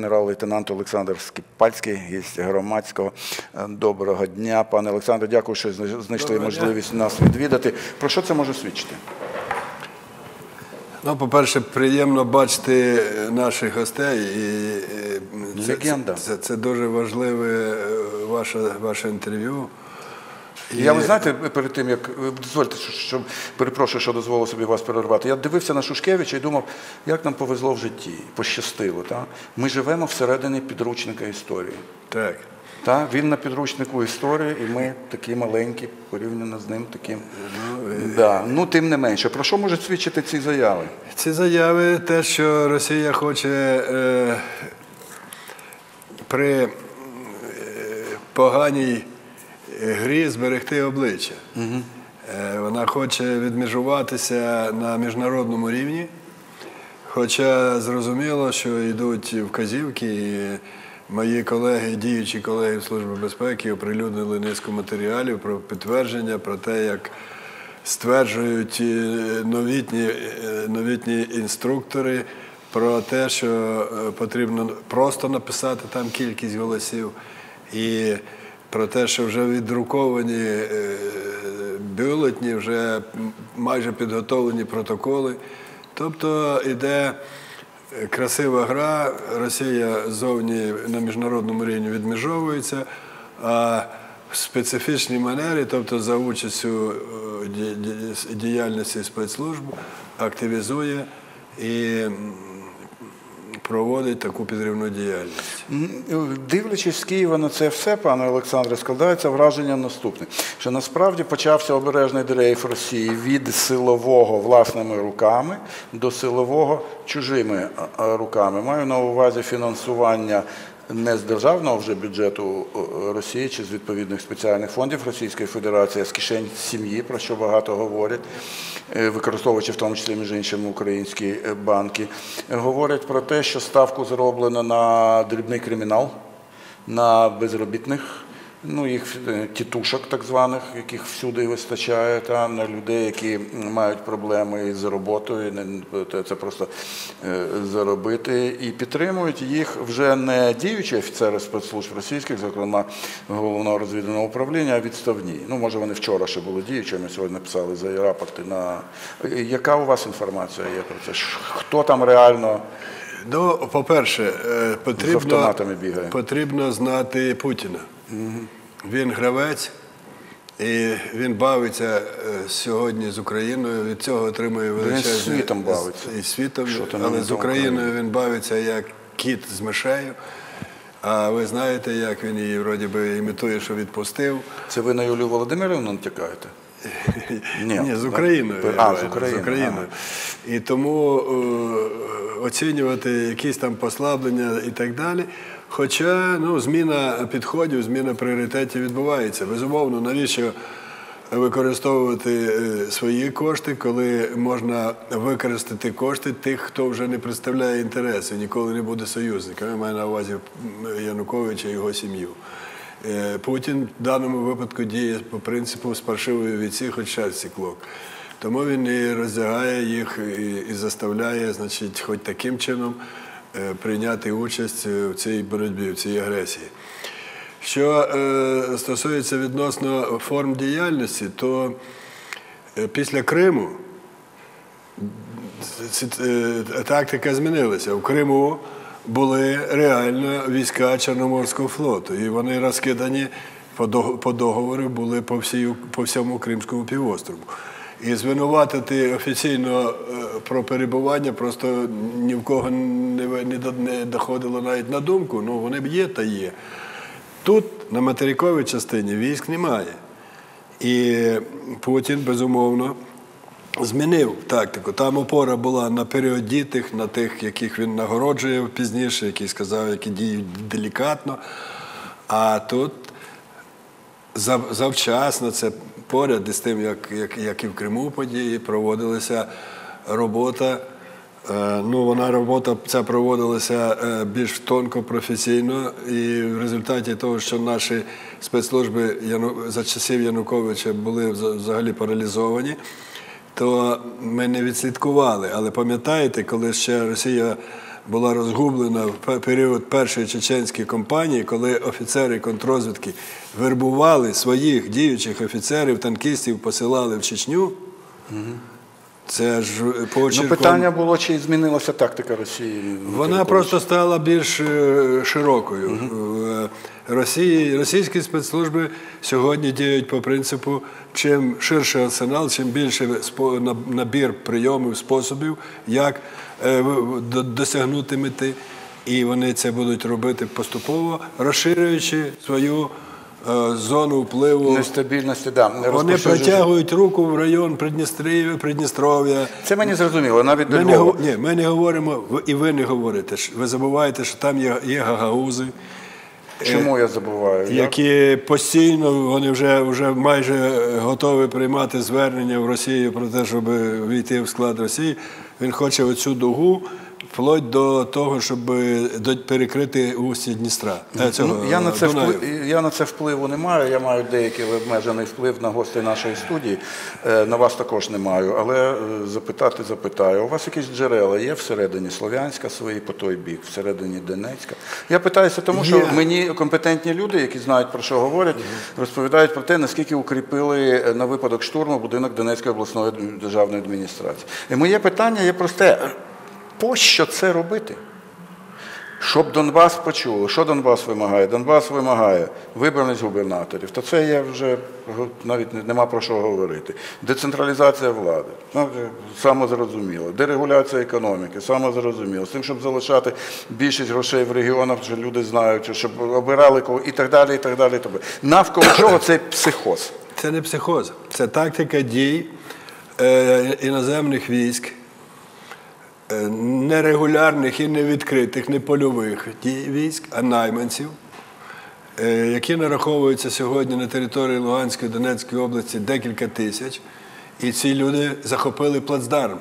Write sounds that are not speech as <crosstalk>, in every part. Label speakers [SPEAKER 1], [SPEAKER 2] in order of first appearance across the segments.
[SPEAKER 1] генерал-лейтенант Олександр Скіпальський, гість громадського. Е, Доброго дня, пане Олександре. Дякую, що знайшли
[SPEAKER 2] Доброго дня.
[SPEAKER 1] можливість нас відвідати. Про що це може свідчити?
[SPEAKER 2] Ну, по-перше, приємно бачити наших гостей. І, е, це,
[SPEAKER 1] Легенда.
[SPEAKER 2] Це, це дуже важливе е, ваше, ваше інтерв'ю.
[SPEAKER 1] Я ви знаєте, перед тим як дозвольте, що, перепрошую, що дозволив собі вас перервати. Я дивився на Шушкевича і думав, як нам повезло в житті, пощастило. Та? Ми живемо всередині підручника історії.
[SPEAKER 2] Так.
[SPEAKER 1] Та? Він на підручнику історії, і ми такі маленькі, порівняно з ним таким. да. ну, тим не менше, про що можуть свідчити ці заяви?
[SPEAKER 2] Ці заяви, те, що Росія хоче е, при е, поганій грі зберегти обличчя. Е, вона хоче відмежуватися на міжнародному рівні. Хоча зрозуміло, що йдуть вказівки, і мої колеги, діючі колеги Служби безпеки, оприлюднили низку матеріалів про підтвердження, про те, як стверджують е, новітні, е, новітні інструктори про те, що потрібно просто написати там кількість голосів, і про те, що вже віддруковані е, бюлетні, вже майже підготовлені протоколи. Тобто йде красива гра, Росія зовні на міжнародному рівні відмежовується, а в специфічній манері, тобто за участю е, ді- ді- діяльності спецслужб, активізує і проводить таку підривну діяльність.
[SPEAKER 1] Дивлячись з Києва на це все, пане Олександре, складається враження наступне: що насправді почався обережний дрейф Росії від силового власними руками до силового чужими руками. Маю на увазі фінансування. Не з державного вже бюджету е, Росії чи з відповідних спеціальних фондів Російської Федерації, а з кишень сім'ї, про що багато говорять, е, використовуючи в тому числі між іншим українські е, банки, говорять про те, що ставку зроблено на дрібний кримінал, на безробітних, ну їх е, тітушок, так званих, яких всюди вистачає, та на людей, які мають проблеми з роботою, це просто е, заробити, і підтримують їх вже не діючі офіцери спецслужб російських, зокрема головного розвідувального управління, а відставні. Ну, може, вони вчора ще були діючими, сьогодні написали за рапорти на Е, яка у вас інформація є про це? Хто там реально?
[SPEAKER 2] Ну, по-перше, потрібно, потрібно знати Путіна. Він гравець, і він бавиться е, сьогодні з Україною. Від цього отримує величезне...
[SPEAKER 1] з світом бавиться.
[SPEAKER 2] І світом, але з Україною він бавиться як кіт з мишею. А ви знаєте, як він її вроді би імітує, що відпустив.
[SPEAKER 1] Це ви на Юлію Володимирівну натякаєте? <laughs> Ні,
[SPEAKER 2] Ні, з. Україною.
[SPEAKER 1] А, з Україною,
[SPEAKER 2] з Україною. І тому е, оцінювати якісь там послаблення і так далі. Хоча ну, зміна підходів, зміна пріоритетів відбувається. Безумовно, навіщо використовувати е, свої кошти, коли можна використати кошти тих, хто вже не представляє інтереси, ніколи не буде союзником. Я маю на увазі Януковича і його сім'ю. Е, Путін в даному випадку діє по принципу з паршивої віці, хоч щастя клок. Тому він і роздягає їх і, і заставляє, значить, хоч таким чином прийняти участь в цій боротьбі, в цій агресії. Що е, стосується відносно форм діяльності, то е, після Криму е, тактика змінилася. В Криму були реально війська Чорноморського флоту, і вони розкидані по договору були по всьому Кримському півострову. І звинуватити офіційно е, про перебування просто ні в кого не, доходило навіть на думку. Ну вони б є та є. Тут на материковій частині військ немає. І Путін, безумовно, змінив тактику. Там опора була на періодітих, на тих, яких він нагороджує пізніше, які сказав, які діють делікатно. А тут завчасно, це поряд із тим, як, як, як і в Криму події, проводилася робота. Е, Ну, вона робота ця проводилася е, більш тонко, професійно, і в результаті того, що наші спецслужби за часів Януковича були взагалі паралізовані, то ми не відслідкували. Але пам'ятаєте, коли ще Росія була розгублена в період першої чеченської кампанії, коли офіцери контррозвідки вербували своїх діючих офіцерів, танкістів, посилали в Чечню. Це ж по
[SPEAKER 1] Ну, питання було, чи змінилася тактика Росії?
[SPEAKER 2] вона просто стала більш е, широкою. Е, Росії, російські спецслужби сьогодні діють по принципу, чим ширший арсенал, чим більше набір прийомів, способів, як е, досягнути мети. І вони це будуть робити поступово, розширюючи свою е, зону впливу.
[SPEAKER 1] нестабільності. Да,
[SPEAKER 2] Вони протягують руку в район Придністрія, Придністров'я.
[SPEAKER 1] Це мені зрозуміло, навіть до
[SPEAKER 2] Ми
[SPEAKER 1] Львова.
[SPEAKER 2] ні, ми не говоримо, і ви не говорите. Ви забуваєте, що там є, є гагаузи,
[SPEAKER 1] Чому я забуваю?
[SPEAKER 2] Які постійно вони вже, вже майже е, готові приймати звернення в Росію про те, щоб війти в склад Росії. Він хоче оцю дугу вплоть до того, щоб е, до- перекрити устя Дністра. Е, Цього,
[SPEAKER 1] Ну, я, на це вплив, я на це впливу не маю. Я маю деякий обмежений вплив на гостей нашої студії. Е, На вас також не маю. Але запитати запитаю. У вас якісь джерела є всередині Слов'янська свої по той бік, всередині Донецька? Я питаюся, тому що
[SPEAKER 2] Є.
[SPEAKER 1] мені компетентні люди, які знають про що говорять, розповідають про те, наскільки укріпили на випадок штурму будинок Донецької обласної державної адміністрації. І моє питання є просте: пощо це робити? Щоб Донбас почули, що Донбас вимагає? Донбас вимагає виборність губернаторів. То це я вже навіть нема про що говорити. Децентралізація влади, ну, е, самозрозуміло. Дерегуляція економіки, самозрозуміло. З тим, щоб залишати більшість грошей в регіонах, що люди знають, щоб обирали кого і так далі. і так далі. Навколо чого цей психоз?
[SPEAKER 2] Це не психоз, це тактика дій е, іноземних військ, нерегулярних і невідкритих, не польових дій військ, а найманців, е, які нараховуються сьогодні на території Луганської Донецької області декілька тисяч. І ці люди захопили плацдарм.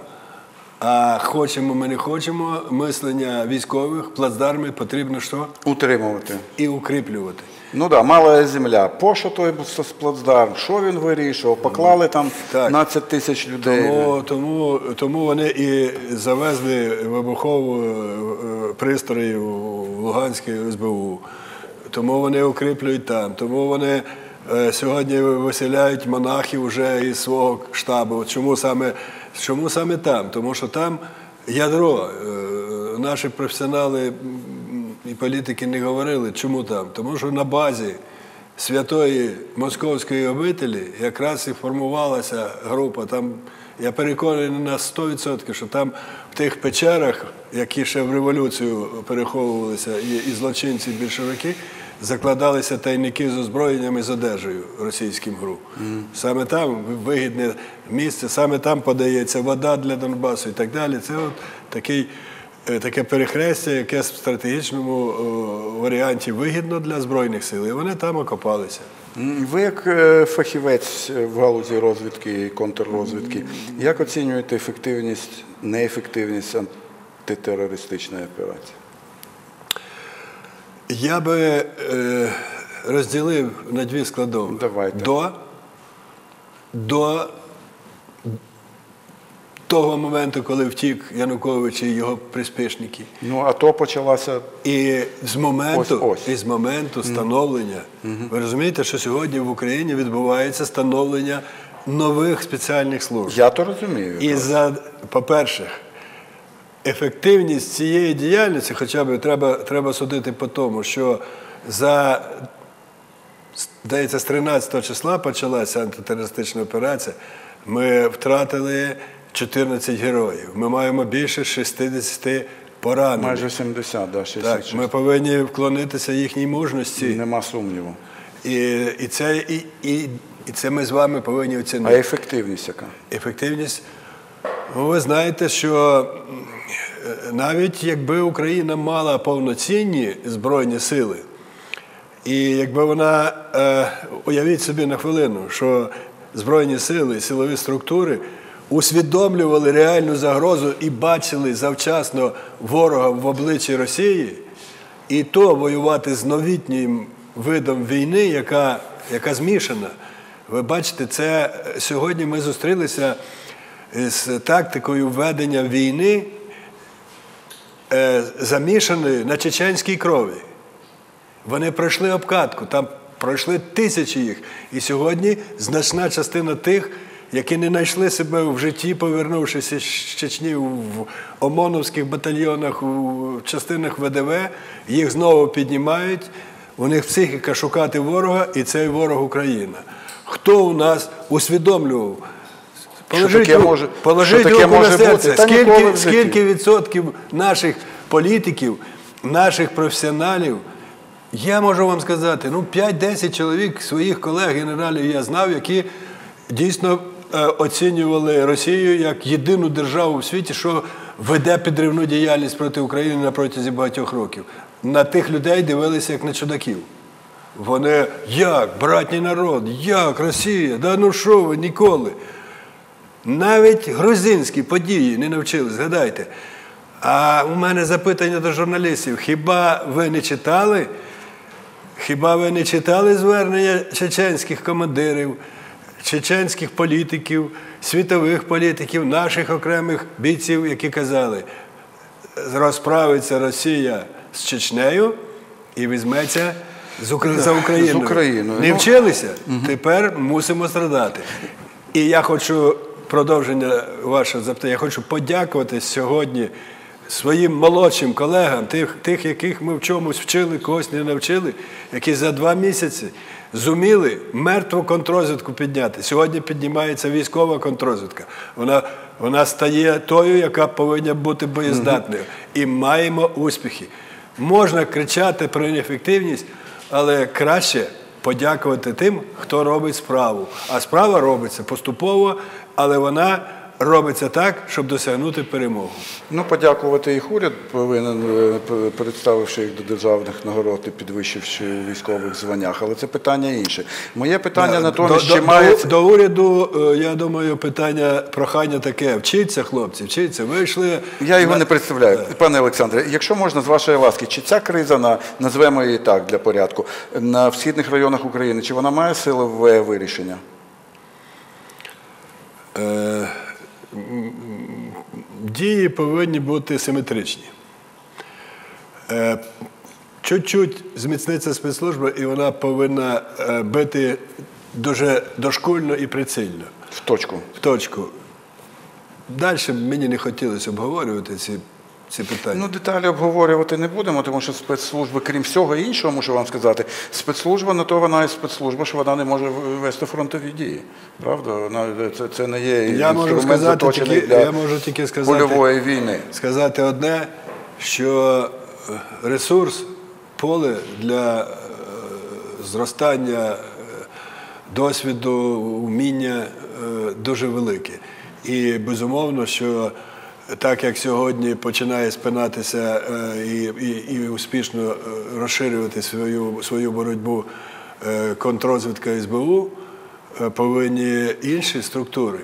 [SPEAKER 2] А хочемо ми не хочемо, мислення військових, плацдарми потрібно що?
[SPEAKER 1] Утримувати.
[SPEAKER 2] І укріплювати.
[SPEAKER 1] Ну так, да, мала земля. Пощо той плацдарм? Що він вирішував? Поклали там
[SPEAKER 2] Так.
[SPEAKER 1] 15 тисяч людей.
[SPEAKER 2] Тому, тому, тому вони і завезли вибухову е, пристрої в Луганське СБУ. Тому вони укріплюють там. Тому вони е, сьогодні виселяють монахів вже із свого штабу. Чому саме, чому саме там? Тому що там ядро. Е, Наші професіонали і політики не говорили, чому там. Тому що на базі святої московської обителі якраз і формувалася група. Там я переконаний на 100%, що там в тих печерах, які ще в революцію переховувалися, і, і злочинці більшовики, закладалися тайники з озброєнням і з одежею російським груп. Саме там вигідне місце, саме там подається вода для Донбасу і так далі. Це от такий. Е, Таке перехрестя, яке в стратегічному варіанті вигідно для Збройних сил, і вони там окопалися.
[SPEAKER 1] Ви як е, фахівець в галузі розвідки і контррозвідки, як оцінюєте ефективність, неефективність антитерористичної операції?
[SPEAKER 2] Я би е, розділив на дві складові.
[SPEAKER 1] Давайте.
[SPEAKER 2] До, до того моменту, коли втік Янукович і його приспішники.
[SPEAKER 1] Ну, а то почалася.
[SPEAKER 2] І з моменту,
[SPEAKER 1] Ось, ось.
[SPEAKER 2] І з моменту становлення, ви розумієте, що сьогодні в Україні відбувається становлення нових спеціальних служб.
[SPEAKER 1] Я то розумію.
[SPEAKER 2] І за, по-перше, ефективність цієї діяльності, хоча б треба, треба судити по тому, що за здається, з 13 числа почалася антитерористична операція. Ми втратили 14 героїв. Ми маємо більше 60 поранених.
[SPEAKER 1] Майже 70, да, 66.
[SPEAKER 2] Так, ми повинні вклонитися їхній мужності.
[SPEAKER 1] Нема сумніву.
[SPEAKER 2] І, і, це, і, і, і це ми з вами повинні оцінити.
[SPEAKER 1] А ефективність яка?
[SPEAKER 2] Ефективність. Ну, ви знаєте, що е, навіть якби Україна мала повноцінні збройні сили, і якби вона, е, уявіть собі на хвилину, що збройні сили, силові структури усвідомлювали реальну загрозу і бачили завчасно ворога в обличчі Росії, і то воювати з новітнім видом війни, яка, яка змішана. Ви бачите, це е, сьогодні ми зустрілися з тактикою ведення війни, е, замішані на чеченській крові. Вони пройшли обкатку, там пройшли тисячі їх. І сьогодні значна частина тих, які не знайшли себе в житті, повернувшися з Чечні в ОМОНовських батальйонах, у частинах ВДВ, їх знову піднімають. У них психіка шукати ворога, і цей ворог Україна. Хто у нас усвідомлював? Положіть,
[SPEAKER 1] таке може-
[SPEAKER 2] положіть
[SPEAKER 1] що таке
[SPEAKER 2] руку на
[SPEAKER 1] може
[SPEAKER 2] серце.
[SPEAKER 1] бути?
[SPEAKER 2] Скільки, скільки відсотків наших політиків, наших професіоналів, я можу вам сказати, ну 5-10 чоловік своїх колег, генералів я знав, які дійсно оцінювали Росію як єдину державу в світі, що веде підривну діяльність проти України на протязі багатьох років. На тих людей дивилися як на чудаків. Вони як, братній народ, як Росія, да ну що ви ніколи. Навіть грузинські події не навчили, згадайте. А у мене запитання до журналістів: хіба ви не читали? Хіба ви не читали звернення чеченських командирів, чеченських політиків, світових політиків, наших окремих бійців, які казали, розправиться Росія з Чечнею і візьметься з Укра... за Україною.
[SPEAKER 1] з Україною.
[SPEAKER 2] Не
[SPEAKER 1] Ну,
[SPEAKER 2] вчилися? Тепер мусимо страдати. І я хочу продовження вашого запитання. Я хочу подякувати сьогодні своїм молодшим колегам, тих, тих, яких ми в чомусь вчили, когось не навчили, які за два місяці зуміли мертву контрозвідку підняти. Сьогодні піднімається військова контрозвідка. Вона, вона стає тою, яка повинна бути боєздатною. І маємо успіхи. Можна кричати про неефективність, але краще подякувати тим, хто робить справу. А справа робиться поступово, але вона робиться так, щоб досягнути перемогу.
[SPEAKER 1] Ну, подякувати їх уряд повинен, е, представивши їх до державних нагород і підвищивши у військових званнях. Але це питання інше. Моє питання натомість,
[SPEAKER 2] до,
[SPEAKER 1] має
[SPEAKER 2] до, до уряду, е, я думаю, питання, прохання таке: вчіться, хлопці, вчіться. Вийшли.
[SPEAKER 1] Я його
[SPEAKER 2] на-
[SPEAKER 1] не представляю. Пане Олександре, якщо можна з вашої ласки, чи ця криза на назвемо її так для порядку на східних районах України, чи вона має силове вирішення?
[SPEAKER 2] Е, дії повинні бути симетричні. Е, Чуть-чуть зміцниться спецслужба, і вона повинна е, бити дуже дошкульно і прицільно.
[SPEAKER 1] В точку.
[SPEAKER 2] В точку. Далі мені не хотілося обговорювати ці, ці питання.
[SPEAKER 1] Ну, деталі обговорювати не будемо, тому що спецслужби, крім всього іншого, мушу вам сказати, спецслужба на то вона і спецслужба, що вона не може вести фронтові дії. Правда? Це, це не є
[SPEAKER 2] Я можу сказати тільки-
[SPEAKER 1] для
[SPEAKER 2] я можу тільки сказати-
[SPEAKER 1] польової війни.
[SPEAKER 2] сказати одне, що е, ресурс, поле для е, зростання е, досвіду, вміння дуже велике. І безумовно, що так як сьогодні починає спинатися е, і, і, і успішно е, розширювати свою, свою боротьбу е, контррозвідка СБУ, повинні інші структури,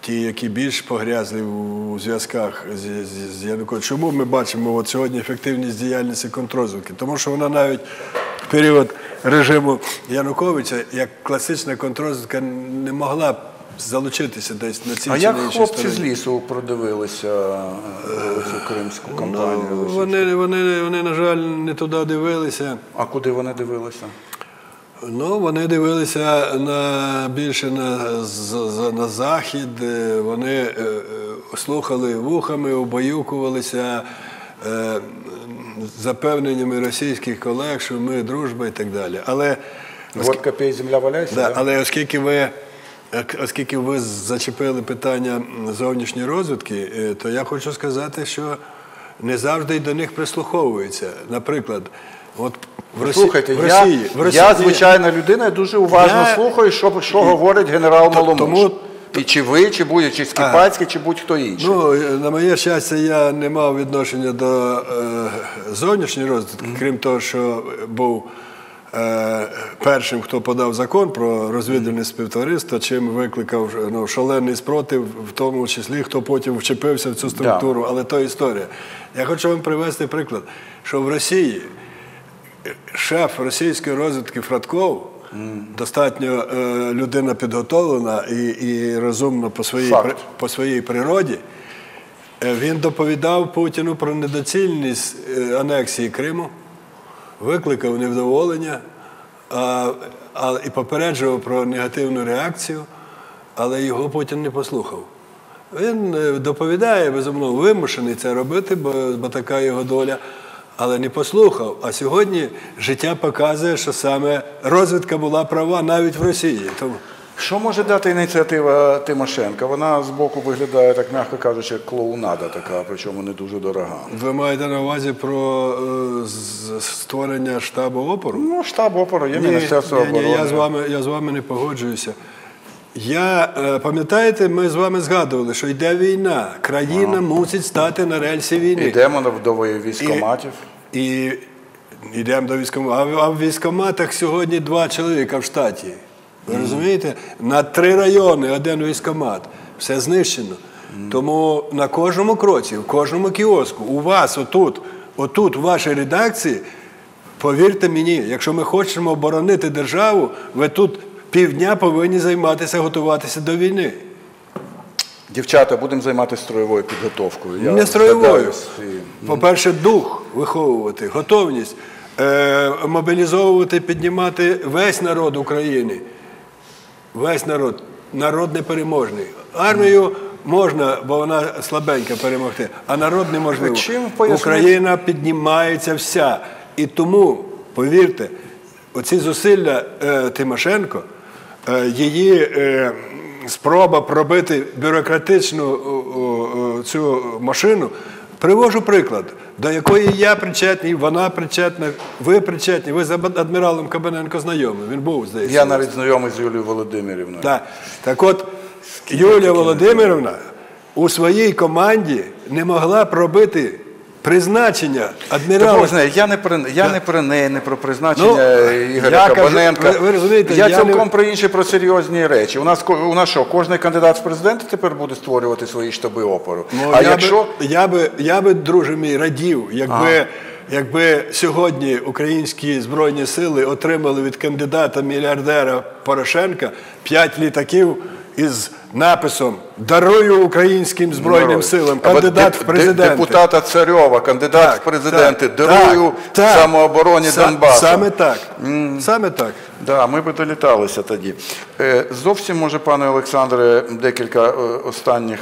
[SPEAKER 2] ті, які більш погрязли у зв'язках з, з, з Януковичем. Чому ми бачимо от сьогодні ефективність діяльності контррозвідки? Тому що вона навіть в період режиму Януковича, як класична контррозвідка, не могла залучитися десь на цій
[SPEAKER 1] А як хлопці
[SPEAKER 2] стороні.
[SPEAKER 1] з лісу продивилися е, цю кримську кампанію?
[SPEAKER 2] Ну, вони, вони, вони, на жаль, не туди дивилися.
[SPEAKER 1] А куди вони дивилися?
[SPEAKER 2] Ну, вони дивилися на більше на, на захід, е, вони е, слухали вухами, обоюкувалися е, запевненнями російських колег, що ми дружба і так далі. Але,
[SPEAKER 1] копій земля валяється?
[SPEAKER 2] да? але оскільки ви. Е, Оскільки ви зачепили питання зовнішньої розвідки, е, то я хочу сказати, що не завжди й до них прислуховуються. Наприклад, от в Росії,
[SPEAKER 1] Слухайте,
[SPEAKER 2] в Росії,
[SPEAKER 1] я,
[SPEAKER 2] в Росії
[SPEAKER 1] я звичайна людина, я дуже уважно
[SPEAKER 2] Я-
[SPEAKER 1] слухаю, що, що говорить генерал Маломуш.
[SPEAKER 2] тому-
[SPEAKER 1] І чи ви, чи будь чи Скіпацький, чи будь-хто інший.
[SPEAKER 2] Ну, е, на моє щастя, я не мав відношення до е, зовнішньої розвідки, крім того, що був першим, хто подав закон про розвідувальне співтовариство, чим викликав ну, шалений спротив, в тому числі, хто потім вчепився в цю структуру. Але то історія. Я хочу вам привести приклад, що в Росії шеф російської розвідки Фратков. Достатньо е, людина підготовлена і, і розумна по своїй, при- по своїй природі. Е, Він доповідав Путіну про недоцільність е, анексії Криму, викликав невдоволення а, а, і попереджував про негативну реакцію, але його Путін не послухав. Він е, доповідає, безумовно, вимушений це робити, бо, бо така його доля, але не послухав. А сьогодні життя показує, що саме розвідка була права навіть в Росії. Тому
[SPEAKER 1] Що може дати ініціатива Тимошенка? Вона збоку виглядає, так м'яко кажучи, клоунада така, причому не дуже дорога.
[SPEAKER 2] ви маєте на увазі про е, створення штабу опору?
[SPEAKER 1] Ну, штаб опору є
[SPEAKER 2] Ні,
[SPEAKER 1] Міністерство
[SPEAKER 2] ні, ні,
[SPEAKER 1] оборони.
[SPEAKER 2] я з вами, я з вами не погоджуюся. Я, е, пам'ятаєте, ми з вами згадували, що йде війна. Країна мусить стати на рельсі війни.
[SPEAKER 1] Йдемо до військоматів.
[SPEAKER 2] І йдемо до військкоматів. А в військкоматах сьогодні два чоловіка в штаті. Ви розумієте? На три райони один військкомат. Все знищено. Тому на кожному кроці, в кожному кіоску, у вас отут, отут, у вашій редакції, повірте мені, якщо ми хочемо оборонити державу, ви тут півдня повинні займатися, готуватися до війни.
[SPEAKER 1] Дівчата, будемо займатися строєвою підготовкою. Я
[SPEAKER 2] Не строєвою. По-перше, дух виховувати, готовність е, мобілізовувати, піднімати весь народ України. Весь народ. Народ непереможний. Армію можна, бо вона слабенька перемогти, а народ неможливо.
[SPEAKER 1] Чим?
[SPEAKER 2] Україна піднімається вся. І тому, повірте, оці зусилля е, Тимошенко, е, її е, спроба пробити бюрократичну цю машину. Привожу приклад, до якої я причетний, вона причетна, ви причетні. Ви з адміралом Кабаненко знайомі. Він був здається.
[SPEAKER 1] Я навіть знайомий з Юлією Володимирівною.
[SPEAKER 2] Так. так от, Юлія Володимирівна у своїй команді не могла пробити призначення адмірала.
[SPEAKER 1] Знає, я не про я не про неї, не про призначення
[SPEAKER 2] Ну,
[SPEAKER 1] Ігоря Кабаненка.
[SPEAKER 2] ви- ви розумієте,
[SPEAKER 1] я,
[SPEAKER 2] я не-
[SPEAKER 1] цілком про інші про серйозні речі. У нас у нас що, кожен кандидат в президенти тепер буде створювати свої штаби опору.
[SPEAKER 2] Ну,
[SPEAKER 1] а
[SPEAKER 2] я,
[SPEAKER 1] якщо
[SPEAKER 2] би, я, би, я би, друже мій, радів, якби, якби сьогодні українські збройні сили отримали від кандидата мільярдера Порошенка 5 літаків із написом Дарую українським збройним
[SPEAKER 1] Народ.
[SPEAKER 2] силам. Кандидат в президенти.
[SPEAKER 1] Депутата Царьова, кандидат
[SPEAKER 2] Так,
[SPEAKER 1] в президенти,
[SPEAKER 2] так,
[SPEAKER 1] дарую
[SPEAKER 2] так,
[SPEAKER 1] самообороні
[SPEAKER 2] Са-
[SPEAKER 1] Донбасу.
[SPEAKER 2] Саме так. Саме так.
[SPEAKER 1] Да, ми би доліталися тоді. Е, Зовсім, може, пане Олександре, декілька е, останніх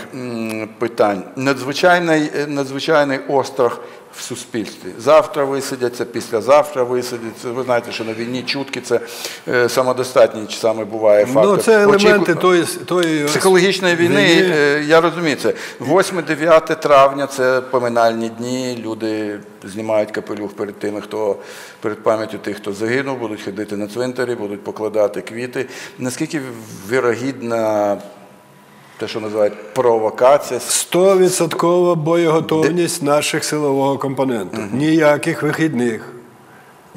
[SPEAKER 1] питань. Надзвичайний, е, надзвичайний острах в суспільстві. Завтра висидяться, післязавтра висидяться. Ви знаєте, що на війні чутки це е, самодостатній саме буває фактор.
[SPEAKER 2] Ну, це елементи
[SPEAKER 1] Очіку-
[SPEAKER 2] тої, тої
[SPEAKER 1] Психологічної війни, е, я розумію це. 8-9 травня це поминальні дні. Люди знімають капелюх перед тими, хто перед пам'яттю тих, хто загинув, будуть ходити на цвинтарі, будуть покладати квіти. Наскільки вірогідна те, що називають провокація?
[SPEAKER 2] 100% боєготовність наших силового компоненту. Ніяких вихідних.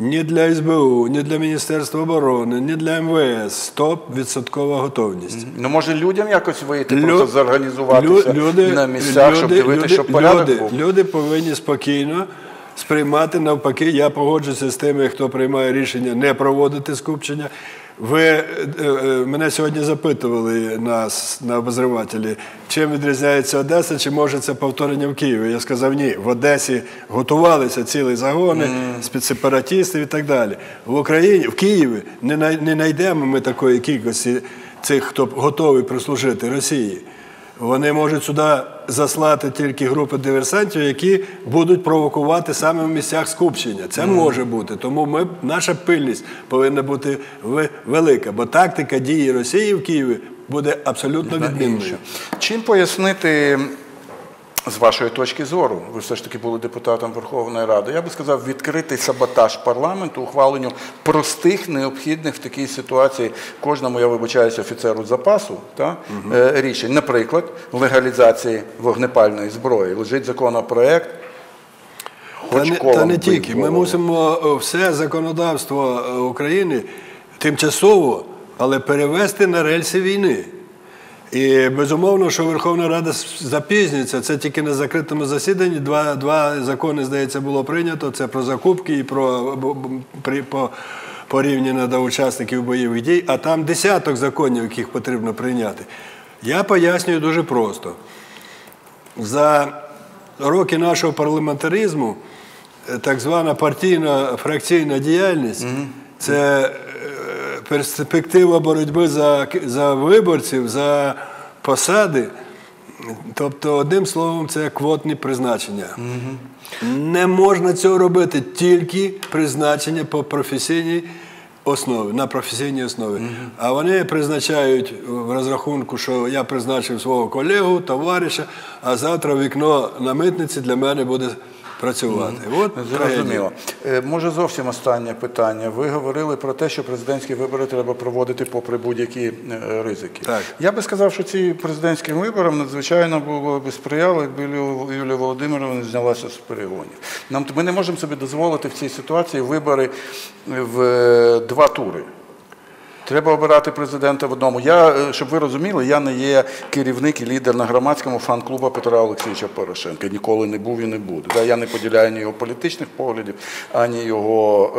[SPEAKER 2] Ні для СБУ, ні для Міністерства оборони, ні для МВС. 100% готовність.
[SPEAKER 1] Ну може людям якось вийти,
[SPEAKER 2] Лю-
[SPEAKER 1] просто зорганізуватися
[SPEAKER 2] лю-
[SPEAKER 1] на місцях, щоб дивитися, щоб порядок
[SPEAKER 2] люди,
[SPEAKER 1] був.
[SPEAKER 2] люди повинні спокійно сприймати навпаки. Я погоджуся з тими, хто приймає рішення не проводити скупчення. Ви е, е, мене сьогодні запитували нас на обозривателі, чим відрізняється Одеса, чи може це повторення в Києві. Я сказав, ні, в Одесі готувалися цілі загони, спецсепаратістів і так далі. В Україні, в Києві не не знайдемо ми такої кількості цих, хто готовий прислужити Росії. Вони можуть сюди заслати тільки групи диверсантів, які будуть провокувати саме в місцях скупчення. Це може бути. Тому ми, наша пильність повинна бути велика, бо тактика дії Росії в Києві буде абсолютно відмінною.
[SPEAKER 1] Чим пояснити, з вашої точки зору, ви все ж таки були депутатом Верховної Ради, я би сказав, відкритий саботаж парламенту ухваленню простих, необхідних в такій ситуації кожному, я вибачаюся, офіцеру запасу та, е, рішень. Наприклад, легалізації вогнепальної зброї. Лежить законопроект.
[SPEAKER 2] Та не, та не тільки. Ми мусимо е, все законодавство е, України тимчасово, але перевести на рельси війни. І безумовно, що Верховна Рада запізнюється. Це тільки на закритому засіданні. Два, два закони, здається, було прийнято. Це про закупки і про при- по, порівняно до учасників бойових дій, а там десяток законів, яких потрібно прийняти. Я пояснюю дуже просто. За роки нашого парламентаризму, е, так звана партійна фракційна діяльність, це е, перспектива боротьби за, за виборців, за посади. Тобто, одним словом, це квотні призначення. Не можна цього робити тільки призначення по професійній основі, на професійній основі. А вони призначають в розрахунку, що я призначив свого колегу, товариша, а завтра вікно на митниці для мене буде працювати. От.
[SPEAKER 1] Зрозуміло. Е, Може зовсім останнє питання. Ви говорили про те, що президентські вибори треба проводити попри будь-які е, ризики.
[SPEAKER 2] Так.
[SPEAKER 1] Я би сказав, що ці президентським виборам надзвичайно було би сприяло, якби Юлія- Володимировна знялася з перегонів. Нам ми не можемо собі дозволити в цій ситуації вибори в е, два тури. Треба обирати президента в одному. Я, е, щоб ви розуміли, я не є керівник і лідер на громадському фан-клубу Петра Олексійовича Порошенка. Ніколи не був і не буду. Я не поділяю ні його політичних поглядів, ані його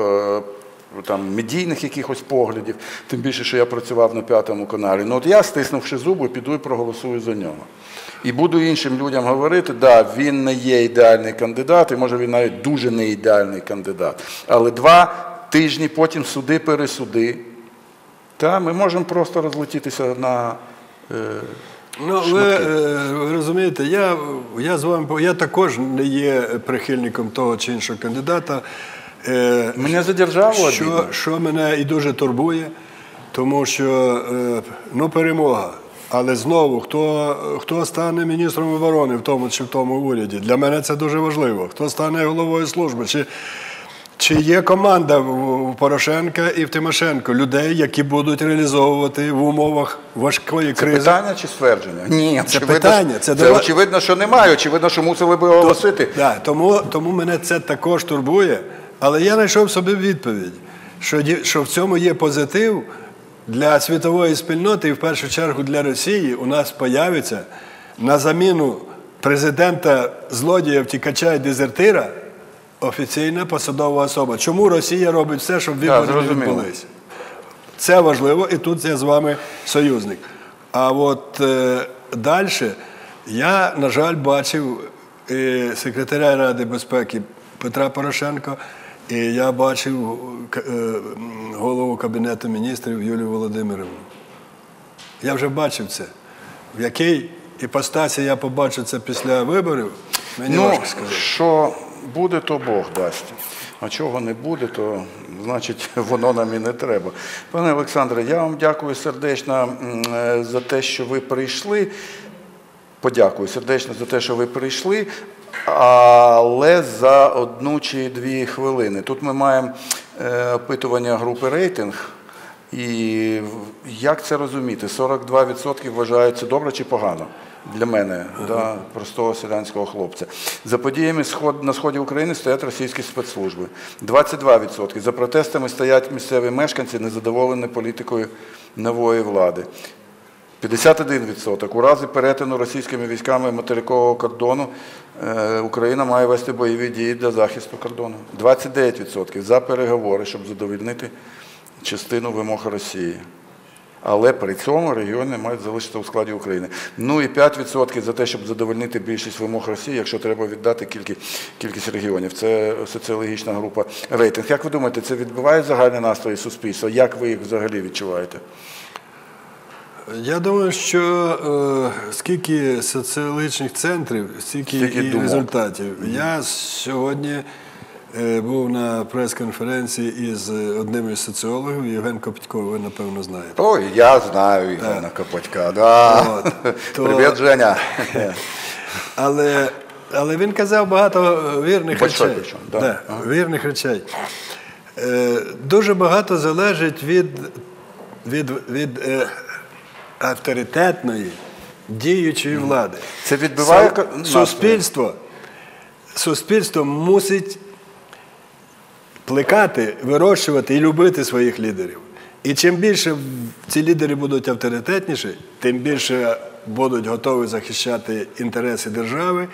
[SPEAKER 1] е, там, медійних якихось поглядів, тим більше, що я працював на п'ятому каналі. Ну от я, стиснувши зуби, піду і проголосую за нього. І буду іншим людям говорити, да, він не є ідеальний кандидат, і може він навіть дуже не ідеальний кандидат. Але два тижні потім суди-пересуди. Та ми можемо просто розлетітися на. Е,
[SPEAKER 2] Ну, ви, е, ви розумієте, я, я з вами я також не є прихильником того чи іншого кандидата. Е,
[SPEAKER 1] мене задержало.
[SPEAKER 2] що, що мене і дуже турбує, тому що е, ну, перемога. Але знову, хто, хто стане міністром оборони в тому чи в тому уряді? Для мене це дуже важливо. Хто стане головою служби? Чи, чи є команда в Порошенка і в Тимошенко людей, які будуть реалізовувати в умовах важкої
[SPEAKER 1] Це
[SPEAKER 2] кризи?
[SPEAKER 1] питання чи ствердження? Ні, очевидно,
[SPEAKER 2] питання, це
[SPEAKER 1] Це, очевидно, що немає. Очевидно, що мусили би оголосити.
[SPEAKER 2] Да, тому, тому мене це також турбує. Але я знайшов собі відповідь, що, що в цьому є позитив для світової спільноти і в першу чергу для Росії. У нас появиться на заміну президента злодія, втікача і дезертира офіційна посадова особа. Чому Росія робить все, щоб вибори не
[SPEAKER 1] зрозуміло.
[SPEAKER 2] відбулися? Це важливо, і тут я з вами союзник. А от е, далі я, на жаль, бачив е, секретаря Ради безпеки Петра Порошенка, і я бачив е, голову Кабінету міністрів Юлію Володимировну. Я вже бачив це. В якій іпостасі я побачу це після виборів, мені
[SPEAKER 1] Ну,
[SPEAKER 2] важко сказати.
[SPEAKER 1] що буде, то Бог дасть. А чого не буде, то значить <laughs> воно нам і не треба. Пане Олександре, я вам дякую сердечно е, за те, що ви прийшли. Подякую сердечно за те, що ви прийшли, але за одну чи дві хвилини. Тут ми маємо е, опитування групи рейтинг. І як це розуміти? 42% вважають це добре чи погано для мене, да, простого селянського хлопця. За подіями на сході України стоять російські спецслужби. 22%. За протестами стоять місцеві мешканці, незадоволені політикою нової влади. 51%. У разі перетину російськими військами материкового кордону е, Україна має вести бойові дії для захисту кордону. 29% за переговори, щоб задовольнити частину вимог Росії. Але при цьому регіони мають залишитися у складі України. Ну і 5% за те, щоб задовольнити більшість вимог Росії, якщо треба віддати кількість, регіонів. Це соціологічна група рейтинг. Як ви думаєте, це відбиває загальний настрої суспільства? Як ви їх взагалі відчуваєте?
[SPEAKER 2] Я думаю, що е, скільки соціологічних центрів, стільки,
[SPEAKER 1] Стільки
[SPEAKER 2] і
[SPEAKER 1] думок.
[SPEAKER 2] результатів. Я сьогодні був на прес-конференції із одним із соціологів, Євген Копітько, ви напевно знаєте.
[SPEAKER 1] Ой, я знаю Івана Копатька. Да.
[SPEAKER 2] От, <laughs> то-
[SPEAKER 1] Привіт, Женя. <laughs>
[SPEAKER 2] Але, але він казав багато вірних
[SPEAKER 1] Большой
[SPEAKER 2] речей.
[SPEAKER 1] причому, да.
[SPEAKER 2] Да, Вірних речей. Е, дуже багато залежить від, від, від е, авторитетної діючої влади.
[SPEAKER 1] Це відбиває
[SPEAKER 2] суспільство, суспільство мусить плекати, вирощувати і любити своїх лідерів. І чим більше ці лідери будуть авторитетніші, тим більше будуть готові захищати інтереси держави,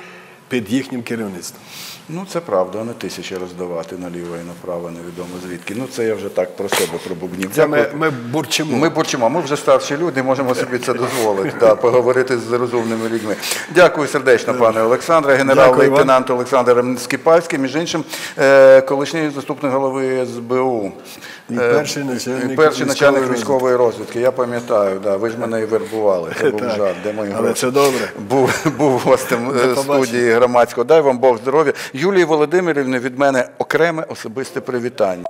[SPEAKER 2] під їхнім керівництвом.
[SPEAKER 1] Ну, це правда, не тисячі роздавати наліво і направо, невідомо звідки. Ну, це я вже так про себе пробубнів.
[SPEAKER 2] Це ми, ми бурчимо.
[SPEAKER 1] Ми бурчимо, ми вже старші люди, можемо собі це дозволити, да, поговорити з розумними людьми. Дякую сердечно, пане Олександре. Генерал-лейтенант Олександр Скіпальський, між іншим, е, колишній заступник голови СБУ.
[SPEAKER 2] І
[SPEAKER 1] Е,
[SPEAKER 2] перший начальник
[SPEAKER 1] і перший
[SPEAKER 2] військової
[SPEAKER 1] начальник
[SPEAKER 2] розвідки.
[SPEAKER 1] військової розвідки. Я пам'ятаю, да, ви ж мене і вербували. Це був <laughs>
[SPEAKER 2] Так.
[SPEAKER 1] жарт, де мої
[SPEAKER 2] Але це добре.
[SPEAKER 1] Був, був гостем е, студії громадського. Дай вам Бог здоров'я. Юлії Володимирівні від мене окреме особисте привітання.